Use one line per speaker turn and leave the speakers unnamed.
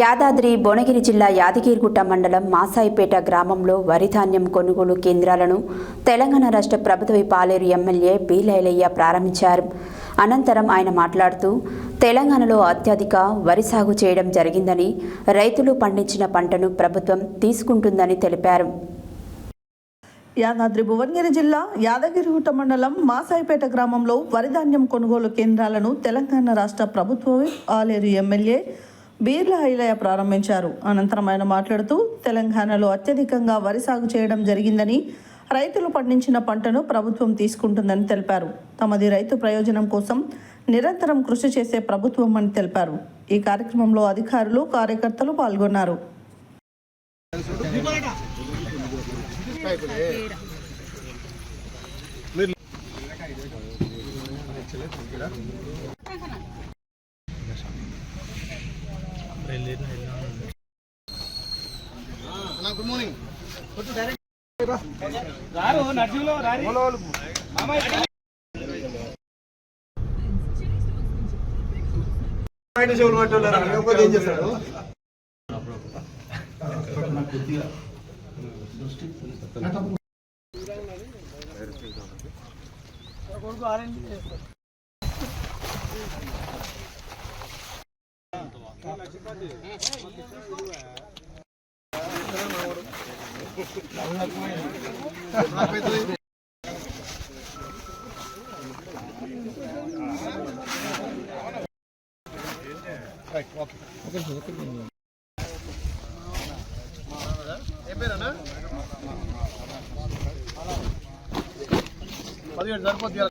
యాదాద్రి భువనగిరి జిల్లా యాదగిరిగుట్ట మండలం మాసాయిపేట గ్రామంలో వరి ధాన్యం కొనుగోలు కేంద్రాలను తెలంగాణ రాష్ట్ర ప్రభుత్వ పాలేరు ఎమ్మెల్యే బి లైలయ్య ప్రారంభించారు. అనంతరం ఆయన మాట్లాడుతూ తెలంగాణలో అత్యధిక వరి సాగు చేయడం జరిగిందని రైతులు పండించిన పంటను ప్రభుత్వం తీసుకుంటుందని తెలిపారు.
యాదాద్రి భువనగిరి జిల్లా యాదగిరిగుట్ట మండలం మాసాయిపేట గ్రామంలో వరిధాన్యం కొనుగోలు కేంద్రాలను తెలంగాణ రాష్ట్ర ప్రభుత్వ ఆలేరు ఎమ్మెల్యే బీర్ల హైలయ ప్రారంభించారు. అనంతరం ఆయన మాట్లాడుతూ తెలంగాణలో అత్యధికంగా వరి సాగు చేయడం జరిగిందని రైతులు పండించిన పంటను ప్రభుత్వం తీసుకుంటుందని తెలిపారు. తమది రైతు ప్రయోజనం కోసం నిరంతరం కృషి చేసే ప్రభుత్వం అని తెలిపారు. ఈ కార్యక్రమంలో అధికారులు కార్యకర్తలు పాల్గొన్నారు.
చెవులు పట్టుకోలేరు లేకపోతే ఏం చేస్తాడు ఏ పేరన్నా పదిహేడు సరిపోద్ది